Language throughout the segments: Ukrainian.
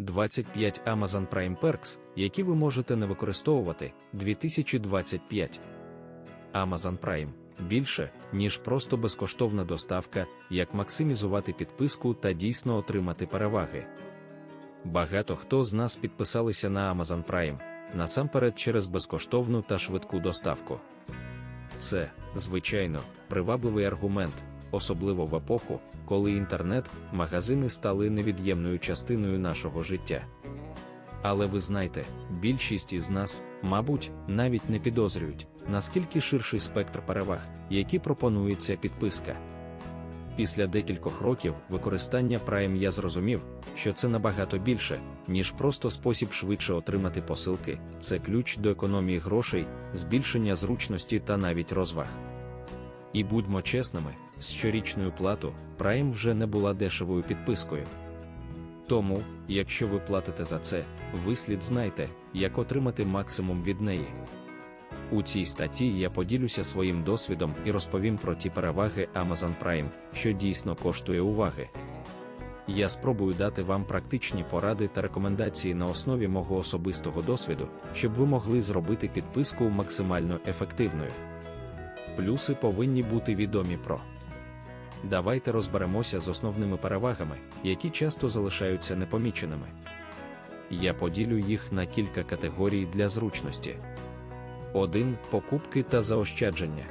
25 Amazon Prime Perks, які ви можете не використовувати 2025. Amazon Prime більше, ніж просто безкоштовна доставка, як максимізувати підписку та дійсно отримати переваги. Багато хто з нас підписалися на Amazon Prime, насамперед через безкоштовну та швидку доставку. Це, звичайно, привабливий аргумент, особливо в епоху, коли інтернет, магазини стали невід'ємною частиною нашого життя. Але ви знаєте, більшість із нас, мабуть, навіть не підозрюють, наскільки ширший спектр переваг, які пропонується підписка. Після декількох років використання Prime я зрозумів, що це набагато більше, ніж просто спосіб швидше отримати посилки, це ключ до економії грошей, збільшення зручності та навіть розваг. І будьмо чесними, з щорічною плату Prime вже не була дешевою підпискою. Тому, якщо ви платите за це, ви слід знайте, як отримати максимум від неї. У цій статті я поділюся своїм досвідом і розповім про ті переваги Amazon Prime, що дійсно коштує уваги. Я спробую дати вам практичні поради та рекомендації на основі мого особистого досвіду, щоб ви могли зробити підписку максимально ефективною. Плюси повинні бути відомі про. Давайте розберемося з основними перевагами, які часто залишаються непоміченими. Я поділю їх на кілька категорій для зручності. 1. Покупки та заощадження.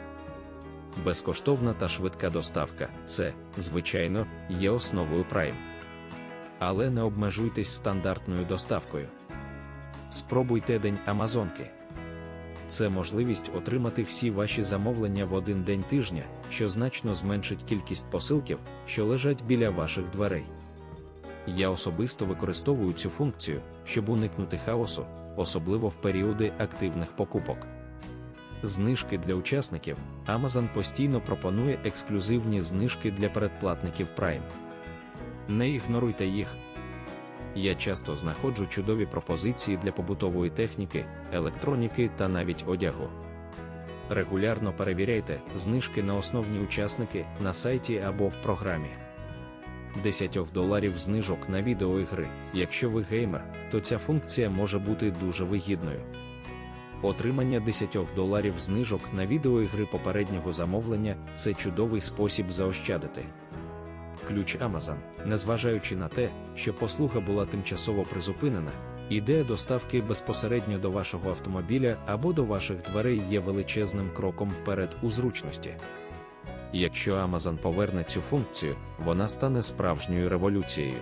Безкоштовна та швидка доставка це, звичайно, є основою Prime. Але не обмежуйтесь стандартною доставкою. Спробуйте День Амазонки. Це можливість отримати всі ваші замовлення в один день тижня, що значно зменшить кількість посилків, що лежать біля ваших дверей. Я особисто використовую цю функцію, щоб уникнути хаосу, особливо в періоди активних покупок. Знижки для учасників Amazon постійно пропонує ексклюзивні знижки для передплатників Prime. Не ігноруйте їх. Я часто знаходжу чудові пропозиції для побутової техніки, електроніки та навіть одягу. Регулярно перевіряйте знижки на основні учасники на сайті або в програмі. 10 доларів знижок на відеоігри. Якщо ви геймер, то ця функція може бути дуже вигідною. Отримання 10 доларів знижок на відеоігри попереднього замовлення це чудовий спосіб заощадити. Ключ Amazon, незважаючи на те, що послуга була тимчасово призупинена, ідея доставки безпосередньо до вашого автомобіля або до ваших дверей є величезним кроком вперед у зручності. Якщо Amazon поверне цю функцію, вона стане справжньою революцією.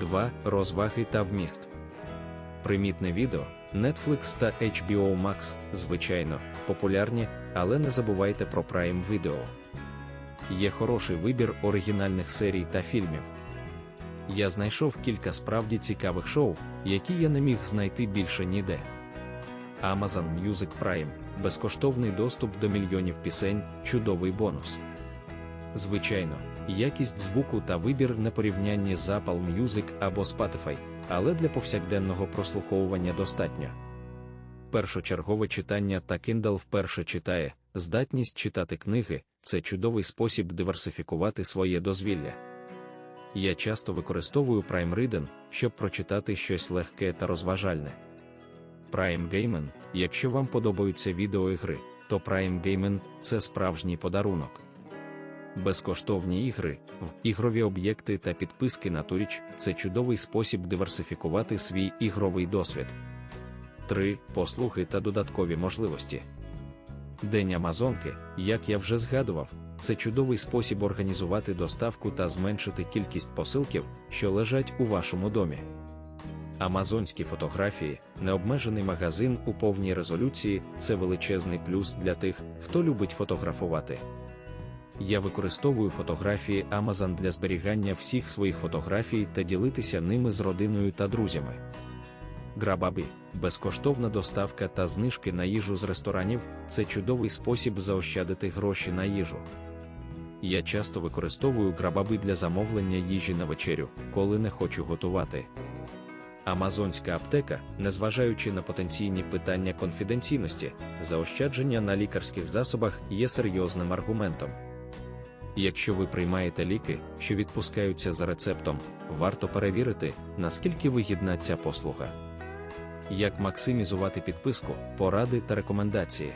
2. Розваги та вміст. Примітне відео, Netflix та HBO Max, звичайно, популярні, але не забувайте про Prime Video. Є хороший вибір оригінальних серій та фільмів. Я знайшов кілька справді цікавих шоу, які я не міг знайти більше ніде. Amazon Music Prime безкоштовний доступ до мільйонів пісень, чудовий бонус. Звичайно, якість звуку та вибір не порівнянні з Apple Music або Spotify, але для повсякденного прослуховування достатньо. Першочергове читання та Kindle вперше читає, здатність читати книги це чудовий спосіб диверсифікувати своє дозвілля. Я часто використовую Prime Reading, щоб прочитати щось легке та розважальне. Prime Gaming, якщо вам подобаються відеоігри, то Prime Gaming – це справжній подарунок. Безкоштовні ігри, в ігрові об'єкти та підписки на Туріч це чудовий спосіб диверсифікувати свій ігровий досвід. 3. Послуги та додаткові можливості. День Амазонки, як я вже згадував, це чудовий спосіб організувати доставку та зменшити кількість посилків, що лежать у вашому домі. Амазонські фотографії, необмежений магазин у повній резолюції це величезний плюс для тих, хто любить фотографувати. Я використовую фотографії Amazon для зберігання всіх своїх фотографій та ділитися ними з родиною та друзями. Грабабі, безкоштовна доставка та знижки на їжу з ресторанів це чудовий спосіб заощадити гроші на їжу. Я часто використовую грабаби для замовлення їжі на вечерю, коли не хочу готувати. Амазонська аптека, незважаючи на потенційні питання конфіденційності, заощадження на лікарських засобах є серйозним аргументом. Якщо ви приймаєте ліки, що відпускаються за рецептом, варто перевірити, наскільки вигідна ця послуга. Як максимізувати підписку, поради та рекомендації.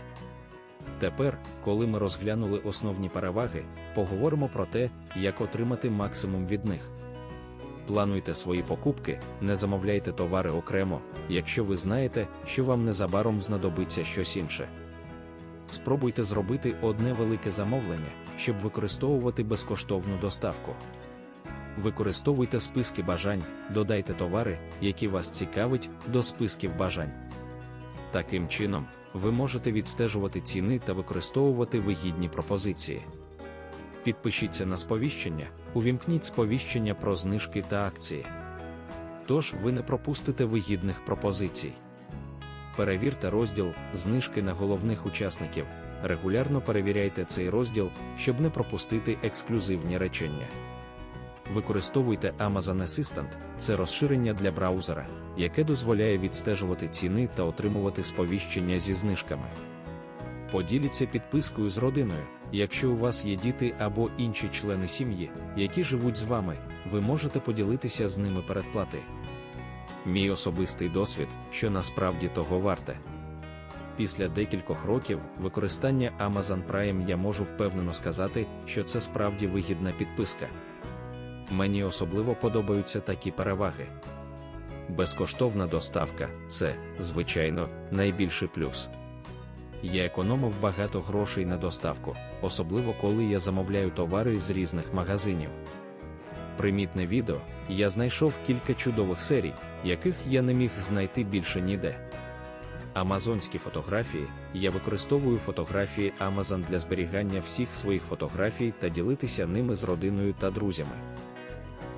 Тепер, коли ми розглянули основні переваги, поговоримо про те, як отримати максимум від них. Плануйте свої покупки, не замовляйте товари окремо, якщо ви знаєте, що вам незабаром знадобиться щось інше. Спробуйте зробити одне велике замовлення, щоб використовувати безкоштовну доставку. Використовуйте списки бажань, додайте товари, які вас цікавить, до списків бажань. Таким чином, ви можете відстежувати ціни та використовувати вигідні пропозиції. Підпишіться на сповіщення, увімкніть сповіщення про знижки та акції. Тож ви не пропустите вигідних пропозицій. Перевірте розділ Знижки на головних учасників. Регулярно перевіряйте цей розділ, щоб не пропустити ексклюзивні речення. Використовуйте Amazon Assistant – це розширення для браузера, яке дозволяє відстежувати ціни та отримувати сповіщення зі знижками. Поділіться підпискою з родиною. Якщо у вас є діти або інші члени сім'ї, які живуть з вами, ви можете поділитися з ними передплати. Мій особистий досвід, що насправді того варте. Після декількох років використання Amazon Prime я можу впевнено сказати, що це справді вигідна підписка. Мені особливо подобаються такі переваги. Безкоштовна доставка це, звичайно, найбільший плюс. Я економив багато грошей на доставку, особливо коли я замовляю товари з різних магазинів. Примітне відео, я знайшов кілька чудових серій, яких я не міг знайти більше ніде. Амазонські фотографії. Я використовую фотографії Amazon для зберігання всіх своїх фотографій та ділитися ними з родиною та друзями.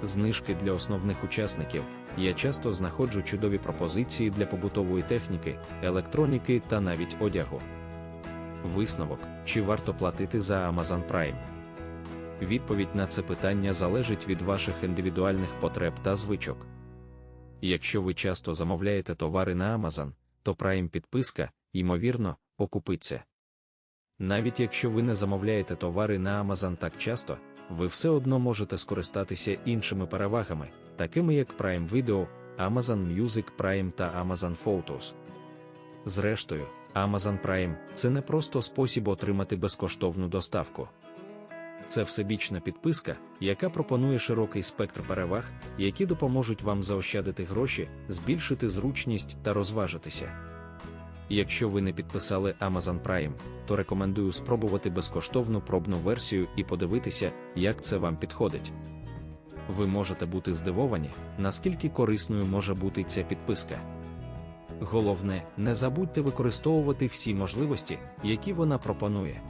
Знижки для основних учасників. Я часто знаходжу чудові пропозиції для побутової техніки, електроніки та навіть одягу. Висновок: чи варто платити за Amazon Prime? Відповідь на це питання залежить від ваших індивідуальних потреб та звичок. Якщо ви часто замовляєте товари на Amazon, то Prime підписка, ймовірно, окупиться. Навіть якщо ви не замовляєте товари на Amazon так часто, ви все одно можете скористатися іншими перевагами, такими як Prime Video, Amazon Music Prime та Amazon Photos. Зрештою, Amazon Prime це не просто спосіб отримати безкоштовну доставку. Це всебічна підписка, яка пропонує широкий спектр переваг, які допоможуть вам заощадити гроші, збільшити зручність та розважитися. Якщо ви не підписали Amazon Prime, то рекомендую спробувати безкоштовну пробну версію і подивитися, як це вам підходить. Ви можете бути здивовані, наскільки корисною може бути ця підписка. Головне, не забудьте використовувати всі можливості, які вона пропонує.